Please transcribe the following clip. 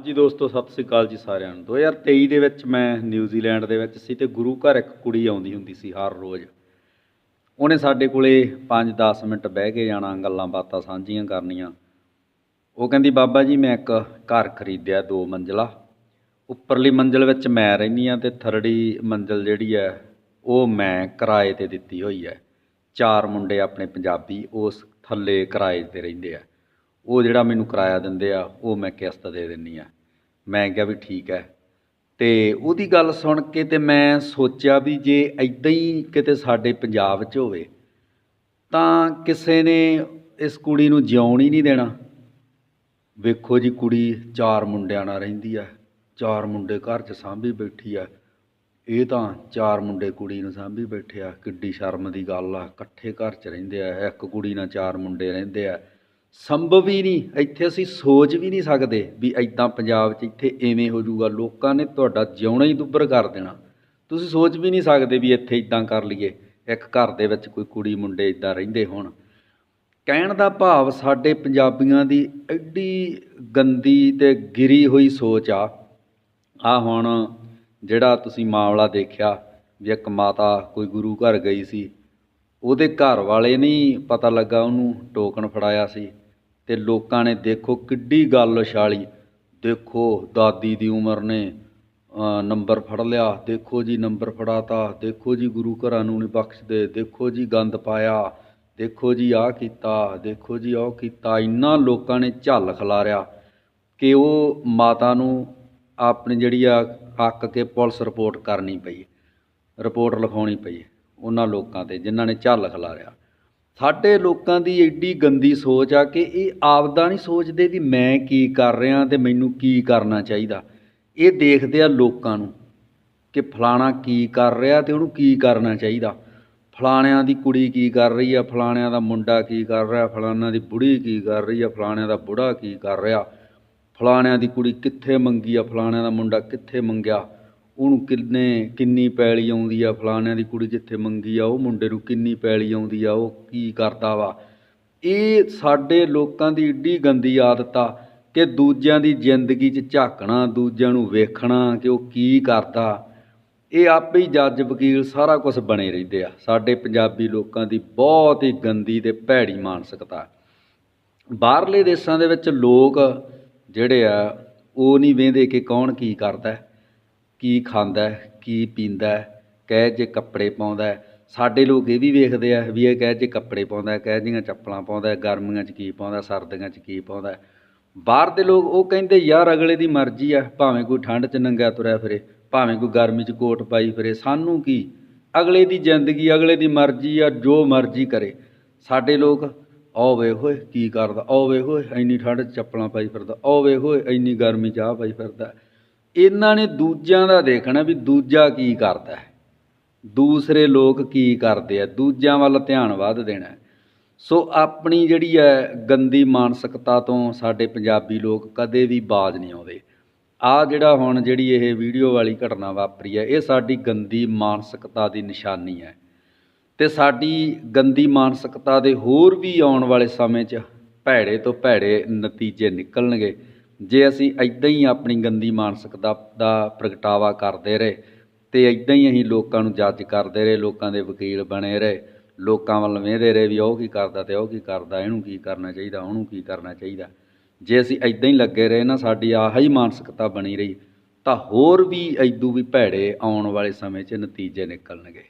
ਹਾਂਜੀ ਦੋਸਤੋ, ਸਤਿ ਸ੍ਰੀ ਅਕਾਲ ਜੀ ਸਾਰਿਆਂ ਨੂੰ। 2023 ਦੇ ਵਿੱਚ ਮੈਂ ਨਿਊਜ਼ੀਲੈਂਡ ਦੇ ਵਿੱਚ ਸੀ ਤੇ ਗੁਰੂ ਘਰ ਇੱਕ ਕੁੜੀ ਆਉਂਦੀ ਹੁੰਦੀ ਸੀ ਹਰ ਰੋਜ਼। ਉਹਨੇ ਸਾਡੇ ਕੋਲੇ 5-10 ਮਿੰਟ ਬਹਿ ਕੇ ਜਾਣਾ, ਗੱਲਾਂ ਬਾਤਾਂ ਸਾਂਝੀਆਂ ਕਰਨੀਆਂ। ਉਹ ਕਹਿੰਦੀ, ਬਾਬਾ ਜੀ, ਮੈਂ ਇੱਕ ਘਰ ਖਰੀਦਿਆ ਦੋ ਮੰਜ਼ਲਾ। ਉੱਪਰਲੀ ਮੰਜ਼ਲ ਵਿੱਚ ਮੈਂ ਰਹਿੰਦੀ ਆ ਤੇ ਥਰੜੀ ਮੰਜ਼ਲ ਜਿਹੜੀ ਹੈ, ਉਹ ਮੈਂ ਕਿਰਾਏ ਤੇ ਦਿੱਤੀ ਹੋਈ ਹੈ। ਚਾਰ ਮੁੰਡੇ ਆਪਣੇ ਪੰਜਾਬੀ ਉਸ ਥੱਲੇ ਕਿਰਾਏ ਤੇ ਰਹਿੰਦੇ ਆ। ਉਹ ਜਿਹੜਾ ਮੈਨੂੰ ਕਿਰਾਇਆ ਦਿੰਦੇ ਆ, ਉਹ ਮੈਂ ਕਿਸ਼ਤ ਦੇ ਦਿੰਦੀ ਆ। ਮੈਂ ਕਿਹਾ ਵੀ ਠੀਕ ਹੈ ਅਤੇ ਉਹਦੀ ਗੱਲ ਸੁਣ ਕੇ ਤੇ ਮੈਂ ਸੋਚਿਆ ਵੀ ਜੇ ਇੱਦਾਂ ਹੀ ਕਿਤੇ ਸਾਡੇ ਪੰਜਾਬ 'ਚ ਹੋਵੇ, ਤਾਂ ਕਿਸੇ ਨੇ ਇਸ ਕੁੜੀ ਨੂੰ ਜਿਉਣ ਹੀ ਨਹੀਂ ਦੇਣਾ। ਵੇਖੋ ਜੀ ਕੁੜੀ ਚਾਰ ਮੁੰਡਿਆਂ ਨਾਲ ਰਹਿੰਦੀ ਆ ਚਾਰ ਮੁੰਡੇ ਘਰ 'ਚ ਸਾਂਭੀ ਬੈਠੀ ਆ ਇਹ ਤਾਂ ਚਾਰ ਮੁੰਡੇ ਕੁੜੀ ਨੂੰ ਸਾਂਭੀ ਬੈਠੇ ਆ, ਕਿੱਡੀ ਸ਼ਰਮ ਦੀ ਗੱਲ ਆ, ਇਕੱਠੇ ਘਰ 'ਚ ਰਹਿੰਦੇ ਆ, ਇੱਕ ਕੁੜੀ ਨਾਲ ਚਾਰ ਮੁੰਡੇ ਰਹਿੰਦੇ ਆ। ਸੰਭਵ ਹੀ ਨਹੀਂ, ਇੱਥੇ ਅਸੀਂ ਸੋਚ ਵੀ ਨਹੀਂ ਸਕਦੇ ਵੀ ਇੱਦਾਂ ਪੰਜਾਬ 'ਚ ਇੱਥੇ ਇਵੇਂ ਹੋ ਜਾਊਗਾ, ਲੋਕਾਂ ਨੇ ਤੁਹਾਡਾ ਜਿਉਣਾ ਹੀ ਦੁੱਬਰ ਕਰ ਦੇਣਾ। ਤੁਸੀਂ ਸੋਚ ਵੀ ਨਹੀਂ ਸਕਦੇ ਵੀ ਇੱਥੇ ਇੱਦਾਂ ਕਰ ਲਈਏ, ਇੱਕ ਘਰ ਦੇ ਵਿੱਚ ਕੋਈ ਕੁੜੀ ਮੁੰਡੇ ਇੱਦਾਂ ਰਹਿੰਦੇ ਹੋਣ। ਕਹਿਣ ਦਾ ਭਾਵ ਸਾਡੇ ਪੰਜਾਬੀਆਂ ਦੀ ਐਡੀ ਗੰਦੀ ਤੇ ਗਿਰੀ ਹੋਈ ਸੋਚ ਆ। ਆ ਹੁਣ ਜਿਹੜਾ ਤੁਸੀਂ ਮਾਮਲਾ ਦੇਖਿਆ ਵੀ ਇੱਕ ਮਾਤਾ ਕੋਈ ਗੁਰੂ ਘਰ ਗਈ ਸੀ, ਉਹਦੇ ਘਰ ਵਾਲੇ ਨਹੀਂ ਪਤਾ ਲੱਗਾ ਉਹਨੂੰ ਟੋਕਨ ਫੜਾਇਆ ਸੀ। ਤੇ ਲੋਕਾਂ ਨੇ ਦੇਖੋ ਕਿੱਡੀ ਗੱਲ ਛਾਲੀ। ਦੇਖੋ ਦਾਦੀ ਦੀ ਉਮਰ ਨੇ ਨੰਬਰ ਫੜ ਲਿਆ, ਦੇਖੋ ਜੀ ਨੰਬਰ ਫੜਾਤਾ, ਦੇਖੋ ਜੀ ਗੁਰੂ ਘਰਾਂ ਨੂੰ ਨਹੀਂ ਬਖਸ਼ਦੇ, ਦੇਖੋ ਜੀ ਗੰਦ ਪਾਇਆ, ਦੇਖੋ ਜੀ ਆਹ ਕੀਤਾ, ਦੇਖੋ ਜੀ ਉਹ ਕੀਤਾ। ਇੰਨਾ ਲੋਕਾਂ ਨੇ ਝੱਲ ਖਿਲਾਰਿਆ ਕਿ ਉਹ ਮਾਤਾ ਨੂੰ ਆਪਣੀ ਜਿਹੜੀ ਆ ਹੱਕ ਕੇ ਪੁਲਿਸ ਰਿਪੋਰਟ ਕਰਨੀ ਪਈ, ਰਿਪੋਰਟ ਲਿਖਾਉਣੀ ਪਈ ਉਹਨਾਂ ਲੋਕਾਂ ਤੇ, ਜਿਨ੍ਹਾਂ ਨੇ ਝੱਲ ਖਿਲਾਰਿਆ। ਸਾਡੇ ਲੋਕਾਂ ਦੀ ਐਡੀ ਗੰਦੀ ਸੋਚ ਆ ਕਿ ਇਹ ਆਪਦਾ ਨਹੀਂ ਸੋਚਦੇ ਵੀ ਮੈਂ ਕੀ ਕਰ ਰਿਹਾ ਅਤੇ ਮੈਨੂੰ ਕੀ ਕਰਨਾ ਚਾਹੀਦਾ। ਇਹ ਦੇਖਦੇ ਆ ਲੋਕਾਂ ਨੂੰ ਕਿ ਫਲਾਣਾ ਕੀ ਕਰ ਰਿਹਾ ਅਤੇ ਉਹਨੂੰ ਕੀ ਕਰਨਾ ਚਾਹੀਦਾ। ਫਲਾਣਿਆਂ ਦੀ ਕੁੜੀ ਕੀ ਕਰ ਰਹੀ ਆ, ਫਲਾਣਿਆਂ ਦਾ ਮੁੰਡਾ ਕੀ ਕਰ ਰਿਹਾ, ਫਲਾਣਿਆਂ ਦੀ ਬੁੜੀ ਕੀ ਕਰ ਰਹੀ ਆ, ਫਲਾਣਿਆਂ ਦਾ ਬੁੜਾ ਕੀ ਕਰ ਰਿਹਾ। ਫਲਾਣਿਆਂ ਦੀ ਕੁੜੀ ਕਿੱਥੇ ਮੰਗੀ ਆ, ਫਲਾਣਿਆਂ ਦਾ ਮੁੰਡਾ ਕਿੱਥੇ ਮੰਗਿਆ। ਉਹਨੂੰ ਕਿੰਨੇ, ਕਿੰਨੀ ਪੈਲੀ ਆਉਂਦੀ ਆ, ਫਲਾਣਿਆਂ ਦੀ ਕੁੜੀ ਜਿੱਥੇ ਮੰਗੀ ਆ, ਉਹ ਮੁੰਡੇ ਨੂੰ ਕਿੰਨੀ ਪੈਲੀ ਆਉਂਦੀ ਆ, ਉਹ ਕੀ ਕਰਦਾ ਵਾ? ਇਹ ਸਾਡੇ ਲੋਕਾਂ ਦੀ ਏਡੀ ਗੰਦੀ ਆਦਤ ਆ ਕਿ ਦੂਜਿਆਂ ਦੀ ਜ਼ਿੰਦਗੀ 'ਚ ਝਾਕਣਾ, ਦੂਜਿਆਂ ਨੂੰ ਵੇਖਣਾ ਕਿ ਉਹ ਕੀ ਕਰਦਾ। ਇਹ ਆਪੇ ਹੀ ਜੱਜ, ਵਕੀਲ ਸਾਰਾ ਕੁਝ ਬਣੇ ਰਹਿੰਦੇ ਆ। ਸਾਡੇ ਪੰਜਾਬੀ ਲੋਕਾਂ ਦੀ ਬਹੁਤ ਹੀ ਗੰਦੀ ਤੇ ਭੈੜੀ ਮਾਨਸਿਕਤਾ। ਬਾਹਰਲੇ ਦੇਸ਼ਾਂ ਦੇ ਵਿੱਚ ਲੋਕ ਜਿਹੜੇ ਆ, ਉਹ ਨਹੀਂ ਵੇਂਦੇ ਕਿ ਕੌਣ ਕੀ ਕਰਦਾ। ਕੀ ਖਾਂਦਾ ਕੀ ਪੀਂਦਾ ਹੈ, ਕਹਿ ਜੇ ਕੱਪੜੇ ਪਾਉਂਦਾ ਸਾਡੇ ਲੋਕ ਇਹ ਵੀ ਵੇਖਦੇ ਆ ਵੀ ਇਹ ਕਹਿ ਜਿਹੇ ਕੱਪੜੇ ਪਾਉਂਦਾ ਕਿਹੋ ਜਿਹੀਆਂ ਚੱਪਲਾਂ ਪਾਉਂਦਾ ਗਰਮੀਆਂ 'ਚ ਕੀ ਪਾਉਂਦਾ ਸਰਦੀਆਂ 'ਚ ਕੀ ਪਾਉਂਦਾ ਬਾਹਰ ਦੇ ਲੋਕ ਉਹ ਕਹਿੰਦੇ ਯਾਰ ਅਗਲੇ ਦੀ ਮਰਜ਼ੀ ਆ ਭਾਵੇਂ ਕੋਈ ਠੰਡ 'ਚ ਨੰਗਾ ਤੁਰਿਆ ਫਿਰੇ ਭਾਵੇਂ ਕੋਈ ਗਰਮੀ 'ਚ ਕੋਟ ਪਾਈ ਫਿਰੇ ਸਾਨੂੰ ਕੀ? ਅਗਲੇ ਦੀ ਜ਼ਿੰਦਗੀ ਅਗਲੇ ਦੀ ਮਰਜ਼ੀ ਆ ਜੋ ਮਰਜ਼ੀ ਕਰੇ। ਸਾਡੇ ਲੋਕ ਆਓ ਵੇ ਹੋਏ ਕੀ ਕਰਦਾ? ਆਓ ਵੇ ਹੋਏ ਇੰਨੀ ਠੰਡ 'ਚ ਚੱਪਲਾਂ ਪਾਈ ਫਿਰਦਾ ਆਓ ਵੇ ਹੋਏ ਇੰਨੀ ਗਰਮੀ 'ਚ ਆਹ ਪਾਈ ਫਿਰਦਾ। ਇਹਨਾਂ ਨੇ ਦੂਜਿਆਂ ਦਾ ਦੇਖਣਾ ਵੀ ਦੂਜਾ ਕੀ ਕਰਦਾ ਹੈ। ਦੂਸਰੇ ਲੋਕ ਕੀ ਕਰਦੇ ਆ, ਦੂਜਿਆਂ ਵੱਲ ਧਿਆਨ ਵੱਧ ਦੇਣਾ ਸੋ ਆਪਣੀ ਜਿਹੜੀ ਹੈ ਗੰਦੀ ਮਾਨਸਿਕਤਾ ਤੋਂ ਸਾਡੇ ਪੰਜਾਬੀ ਲੋਕ ਕਦੇ ਵੀ ਬਾਜ਼ ਨਹੀਂ ਆਉਂਦੇ। ਆ ਜਿਹੜਾ ਹੁਣ ਜਿਹੜੀ ਇਹ ਵੀਡੀਓ ਵਾਲੀ ਘਟਨਾ ਵਾਪਰੀ ਹੈ, ਇਹ ਸਾਡੀ ਗੰਦੀ ਮਾਨਸਿਕਤਾ ਦੀ ਨਿਸ਼ਾਨੀ ਹੈ। ਤੇ ਸਾਡੀ ਗੰਦੀ ਮਾਨਸਿਕਤਾ ਦੇ ਹੋਰ ਵੀ ਆਉਣ ਵਾਲੇ ਸਮੇਂ 'ਚ ਭੈੜੇ ਤੋਂ ਭੈੜੇ ਨਤੀਜੇ ਨਿਕਲਣਗੇ। ਜੇ ਅਸੀਂ ਇਦਾਂ ਹੀ ਆਪਣੀ ਗੰਦੀ ਮਾਨਸਿਕਤਾ ਦਾ ਪ੍ਰਗਟਾਵਾ ਕਰਦੇ ਰਹੇ ਤੇ ਇਦਾਂ ਹੀ ਅਸੀਂ ਲੋਕਾਂ ਨੂੰ ਜੱਜ ਕਰਦੇ ਰਹੇ, ਲੋਕਾਂ ਦੇ ਵਕੀਲ ਬਣੇ ਰਹੇ, ਲੋਕਾਂ ਵੱਲ ਵੇਂਦੇ ਰਹੇ ਵੀ ਉਹ ਕੀ ਕਰਦਾ ਤੇ ਉਹ ਕੀ ਕਰਦਾ, ਇਹਨੂੰ ਕੀ ਕਰਨਾ ਚਾਹੀਦਾ, ਉਹਨੂੰ ਕੀ ਕਰਨਾ ਚਾਹੀਦਾ। ਜੇ ਅਸੀਂ ਇਦਾਂ ਹੀ ਲੱਗੇ ਰਹੇ ਨਾ, ਸਾਡੀ ਆਹ ਹੀ ਮਾਨਸਿਕਤਾ ਬਣੀ ਰਹੀ, ਤਾਂ ਹੋਰ ਵੀ ਐਦੂ ਵੀ ਭੈੜੇ ਆਉਣ ਵਾਲੇ ਸਮੇਂ 'ਚ ਨਤੀਜੇ ਨਿਕਲਣਗੇ।